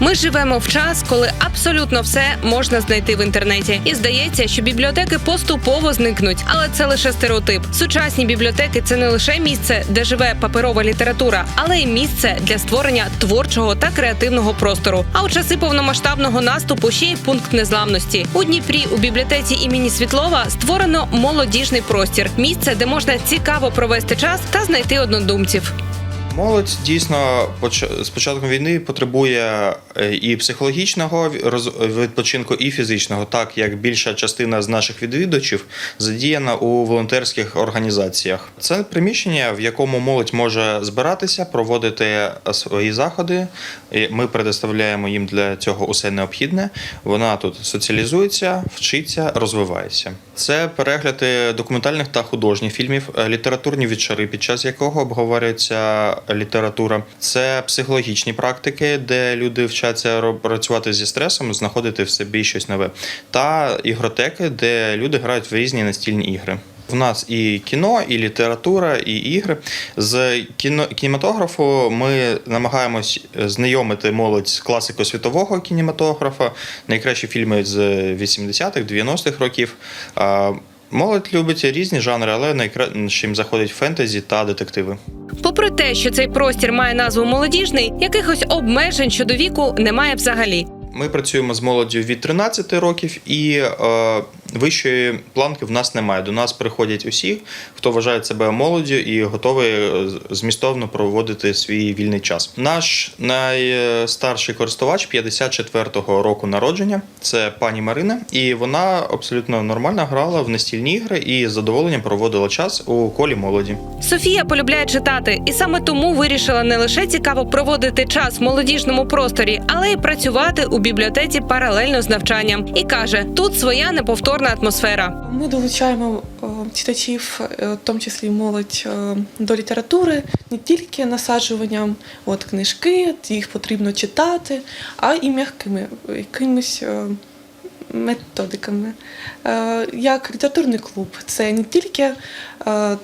Ми живемо в час, коли абсолютно все можна знайти в інтернеті, і здається, що бібліотеки поступово зникнуть. Але це лише стереотип. Сучасні бібліотеки це не лише місце, де живе паперова література, але й місце для створення творчого та креативного простору. А у часи повномасштабного наступу ще й пункт незламності. У Дніпрі у бібліотеці імені Світлова створено молодіжний простір, місце, де можна цікаво провести час та знайти однодумців. Молодь дійсно з початком війни потребує е, і психологічного відпочинку, і фізичного, так як більша частина з наших відвідувачів задіяна у волонтерських організаціях. Це приміщення, в якому молодь може збиратися, проводити е, свої заходи. Ми предоставляємо їм для цього усе необхідне. Вона тут соціалізується, вчиться, розвивається. Це перегляди документальних та художніх фільмів, е, літературні вечори, під час якого обговорюється література. Це психологічні практики, де люди вчаться працювати зі стресом, знаходити в собі щось нове, та ігротеки, де люди грають в різні настільні ігри. В нас і кіно, і література, і ігри. З кіно кінематографу ми намагаємось знайомити молодь з класикою світового кінематографа, найкращі фільми з 80-х, 90-х років. Молодь любить різні жанри, але найкращим заходить фентезі та детективи. Попри те, що цей простір має назву молодіжний, якихось обмежень щодо віку немає взагалі. Ми працюємо з молоддю від 13 років, і е, вищої планки в нас немає. До нас приходять усі, хто вважає себе молоддю і готовий е, змістовно проводити свій вільний час. Наш найстарший користувач 54-го року народження. Це пані Марина, і вона абсолютно нормально грала в настільні ігри і з задоволенням проводила час у колі молоді. Софія полюбляє читати, і саме тому вирішила не лише цікаво проводити час в молодіжному просторі, але й працювати у бібліотеці паралельно з навчанням. І каже, тут своя неповторна атмосфера. Ми долучаємо е, читачів, е, в тому числі молодь, е, до літератури не тільки насаджуванням от, книжки, їх потрібно читати, а і м'якими якимись методиками. Е, Як літературний клуб, це не тільки е,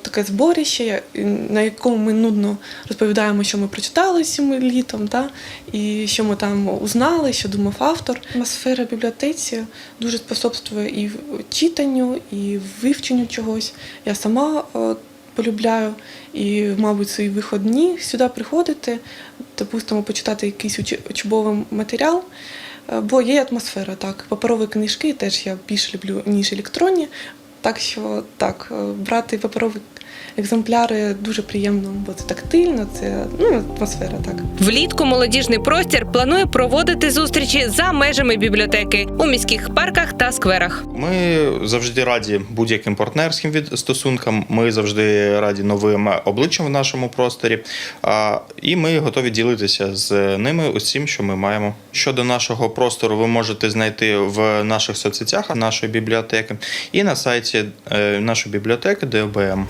таке зборище, на якому ми нудно розповідаємо, що ми прочитали цим літом, та, і що ми там узнали, що думав автор. Атмосфера бібліотеці дуже способствує і читанню, і вивченню чогось. Я сама е, полюбляю і, мабуть, свої виходні сюди приходити, допустимо, почитати якийсь уч- учбовий матеріал. Е, Бо є атмосфера, так. Паперові книжки теж я більше люблю, ніж електронні. Так що так, е, брати паперові екземпляри дуже приємно, бо це тактильно, це ну, атмосфера, так. Влітку молодіжний простір планує проводити зустрічі за межами бібліотеки у міських парках та скверах. Ми завжди раді будь-яким партнерським від стосункам. Ми завжди раді новим обличчям в нашому просторі. А, І ми готові ділитися з ними усім, що ми маємо. Щодо нашого простору, ви можете знайти в наших соцсетях нашої бібліотеки і на сайті е, нашої бібліотеки ДОБМ.